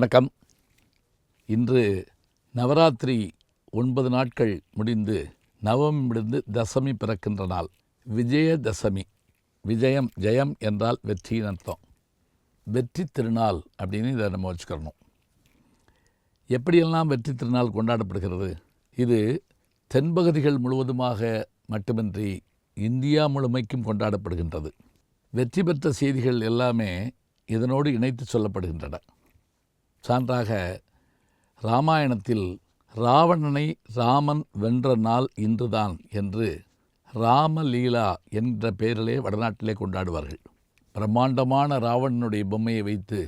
வணக்கம். இன்று நவராத்திரி ஒன்பது நாட்கள் முடிந்து நவமி முடிந்து தசமி பிறக்கின்ற நாள். விஜயதசமி. விஜயம் ஜெயம் என்றால் வெற்றியின் அர்த்தம். வெற்றி திருநாள் அப்படின்னு இதை நம்ம வச்சுக்கிறணும். எப்படியெல்லாம் வெற்றி திருநாள் கொண்டாடப்படுகிறது? இது தென்பகுதிகள் முழுவதுமாக மட்டுமின்றி இந்தியா முழுமைக்கும் கொண்டாடப்படுகின்றது. வெற்றி பெற்ற செய்திகள் எல்லாமே இதனோடு இணைத்து சொல்லப்படுகின்றன. சான்றாக ராமாயணத்தில் ராவணனை ராமன் வென்ற நாள் இன்றுதான் என்று ராமலீலா என்ற பெயரிலே வடநாட்டிலே கொண்டாடுவார்கள். பிரம்மாண்டமான ராவணனுடைய பொம்மையை வைத்து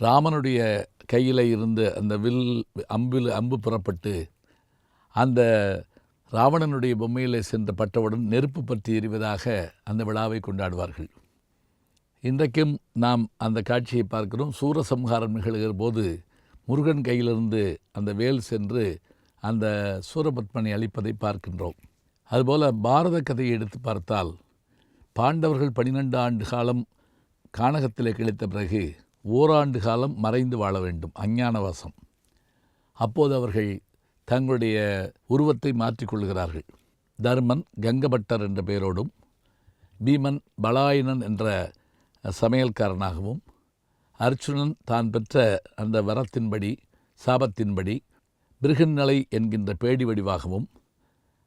ராமனுடைய கையில் இருந்த அந்த வில் அம்பில் அம்பு புறப்பட்டு அந்த ராவணனுடைய பொம்மையில் சென்ற பட்டவுடன் நெருப்பு பற்றி எறிவதாக அந்த விழாவை கொண்டாடுவார்கள். இன்றைக்கும் நாம் அந்த காட்சியை பார்க்கிறோம். சூரசம்ஹாரம் நிகழ்கிற போது முருகன் கையிலிருந்து அந்த வேல் சென்று அந்த சூரபத்மனை அழிப்பதை பார்க்கின்றோம். அதுபோல் பாரத கதையை எடுத்து பார்த்தால் பாண்டவர்கள் பன்னிரெண்டு ஆண்டு காலம் கானகத்தில் கிழித்த பிறகு ஓராண்டு காலம் மறைந்து வாழ வேண்டும் அஞ்ஞானவாசம். அப்போது அவர்கள் தங்களுடைய உருவத்தை மாற்றிக்கொள்கிறார்கள் தர்மன் கங்கபட்டர் என்ற பெயரோடும் பீமன் பலாயனன் என்ற சமையல்காரனாகவும் அர்ச்சுனன் தான் பெற்ற அந்த வரத்தின்படி சாபத்தின்படி பிருகநிலை என்கின்ற பேடி வடிவாகவும்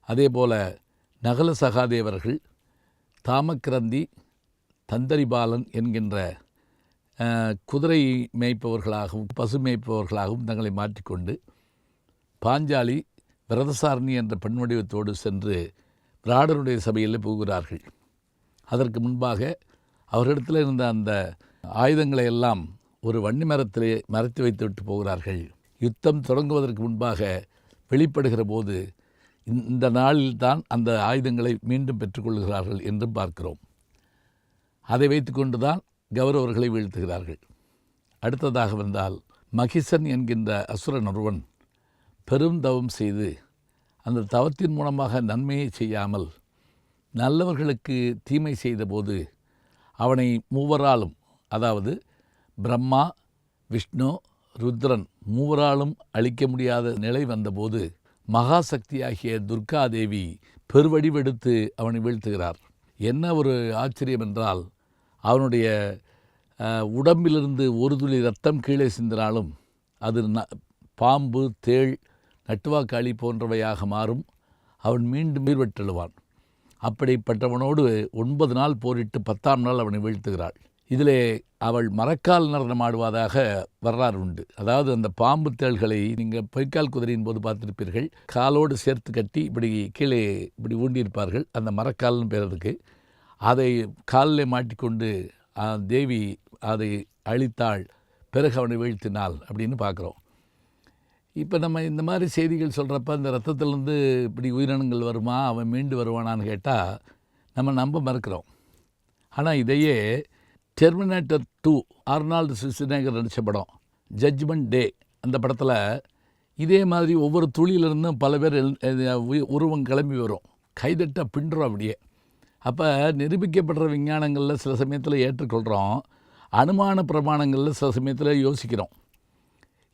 அதேபோல நகல சகாதேவர்கள் தாமக்கிரந்தி தந்தரிபாலன் என்கின்ற குதிரை மேய்ப்பவர்களாகவும் பசு மேய்ப்பவர்களாகவும் தங்களை மாற்றிக்கொண்டு பாஞ்சாலி விரதசாரணி என்ற பெண் வடிவத்தோடு சென்று பிராடருடைய சபையில் புகுகிறார்கள். அதற்கு முன்பாக அவரிடத்தில் இருந்த அந்த ஆயுதங்களை எல்லாம் ஒரு வன்னி மரத்திலே மறைத்து வைத்துவிட்டு போகிறார்கள். யுத்தம் தொடங்குவதற்கு முன்பாக வெளிப்படுகிற போது இந்த- நாளில் நாளில்தான் அந்த ஆயுதங்களை மீண்டும் பெற்றுக்கொள்கிறார்கள் என்றும் பார்க்கிறோம். அதை வைத்துக்கொண்டு தான் கௌரவர்களை வீழ்த்துகிறார்கள். அடுத்ததாக வந்தால் மகிசன் என்கின்ற அசுரன் ஒருவன் பெரும் தவம் செய்து அந்த தவத்தின் மூலமாக நன்மையை செய்யாமல் நல்லவர்களுக்கு தீமை செய்தபோது அவனை மூவராலும் அதாவது பிரம்மா விஷ்ணு ருத்ரன் மூவராலும் அழிக்க முடியாத நிலை வந்தபோது மகாசக்தியாகிய துர்காதேவி பெருவடிவெடுத்து அவனை வீழ்த்துகிறார். என்ன ஒரு ஆச்சரியம் என்றால் அவனுடைய உடம்பிலிருந்து ஒரு துளி ரத்தம் கீழே சிந்தினாலும் அது ந- பாம்பு தேள் நட்டுவாக்காளி போன்றவையாக மாறும். அவன் மீண்டும் உயிர் பெற்றெழுவான் அப்படிப்பட்டவனோடு ஒன்பது நாள் போரிட்டு பத்தாம் நாள் அவனை வீழ்த்துகிறாள். இதிலே அவள் மரக்கால் நடனம் ஆடுவதாக வரலாறு உண்டு. அதாவது அந்த பாம்பு தேள்களை நீங்கள் பொய்க்கால் குதிரையின் போது பார்த்திருப்பீர்கள். காலோடு சேர்த்து கட்டி இப்படி கீழே இப்படி ஊண்டியிருப்பார்கள். அந்த மரக்கால்னு பேர் அதுக்கு. அதை காலில் மாட்டிக்கொண்டு தேவி அதை அழித்தாள். பிறகு அவனை வீழ்த்தினாள் அப்படின்னு பார்க்குறோம். இப்போ நம்ம இந்த மாதிரி செய்திகள் சொல்கிறப்ப அந்த ரத்தத்துலேருந்து இப்படி உயிரினங்கள் வருமா? அவன் மீண்டு வருவானான்னு கேட்டால் நம்ம நம்ப மறுக்கிறோம். ஆனால் இதையே டெர்மினேட்டர் டூ அர்னால்டு சிசினேகர் நடித்த படம் ஜட்ஜ்மெண்ட் டே அந்த படத்தில் இதே மாதிரி ஒவ்வொரு துளியிலிருந்தும் பல பேர் உருவம் கிளம்பி வரும். கைதட்ட பின்றோம் அப்படியே. அப்போ நிரூபிக்கப்படுற விஞ்ஞானங்களில் சில சமயத்தில் ஏற்றுக்கொள்கிறோம் அனுமான பிரமாணங்களில் சில சமயத்தில் யோசிக்கிறோம்.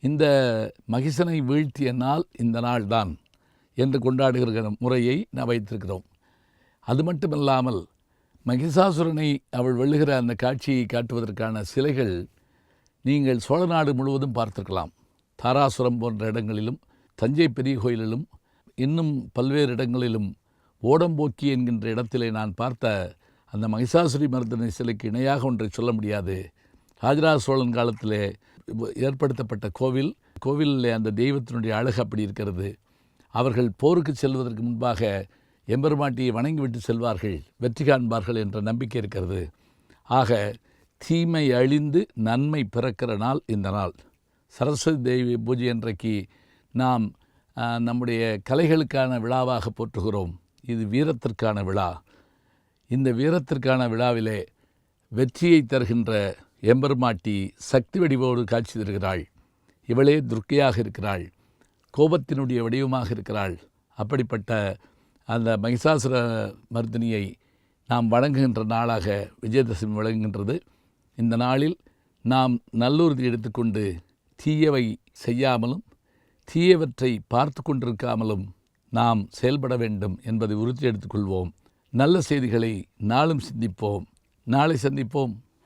இந்த மகிசனை வீழ்த்திய நாள் இந்த நாள் தான் என்று கொண்டாடுகிற முறையை நான் வைத்திருக்கிறோம். அது மட்டுமல்லாமல் மகிஷாசுரனை அவள் வெல்லுகிற அந்த காட்சியை காட்டுவதற்கான சிலைகள் நீங்கள் சோழ நாடு முழுவதும் பார்த்திருக்கலாம். தாராசுரம் போன்ற இடங்களிலும் தஞ்சை பெரிய கோயிலிலும் இன்னும் பல்வேறு இடங்களிலும் ஓடம்போக்கி என்கின்ற இடத்திலே நான் பார்த்த அந்த மகிஷாசுரி மர்தனை சிலைக்கு இணையாக ஒன்றை சொல்ல முடியாது. ராஜராஜ சோழன் காலத்திலே ஏற்படுத்தப்பட்ட கோவில் கோவிலில் அந்த தெய்வத்தினுடைய அழகு அப்படி இருக்கிறது. அவர்கள் போருக்கு செல்வதற்கு முன்பாக எம்பெருமாட்டியை வணங்கிவிட்டு செல்வார்கள் வெற்றி காண்பார்கள் என்ற நம்பிக்கை இருக்கிறது. ஆக தீமை அழிந்து நன்மை பிறக்கிற நாள் இந்த நாள். சரஸ்வதி தேவி பூஜை அன்றைக்கு நாம் நம்முடைய கலைகளுக்கான விழாவாக போற்றுகிறோம். இது வீரத்திற்கான விழா. இந்த வீரத்திற்கான விழாவிலே வெற்றியை தருகின்ற எம்பெருமாட்டி சக்தி வடிவோடு காட்சி தருகிறாள். இவளே துர்க்கையாக இருக்கிறாள். கோபத்தினுடைய வடிவமாக இருக்கிறாள். அப்படிப்பட்ட அந்த மகிஷாசுர மர்தினியை நாம் வழங்குகின்ற நாளாக விஜயதசமி வழங்குகின்றது இந்த நாளில் நாம் நல்லுறுதி எடுத்துக்கொண்டு தீயவை செய்யாமலும் தீயவற்றை பார்த்து கொண்டிருக்காமலும் நாம் செயல்பட வேண்டும் என்பதை உறுதி எடுத்துக்கொள்வோம். நல்ல செய்திகளை நாளும் சிந்திப்போம். நாளை சந்திப்போம்.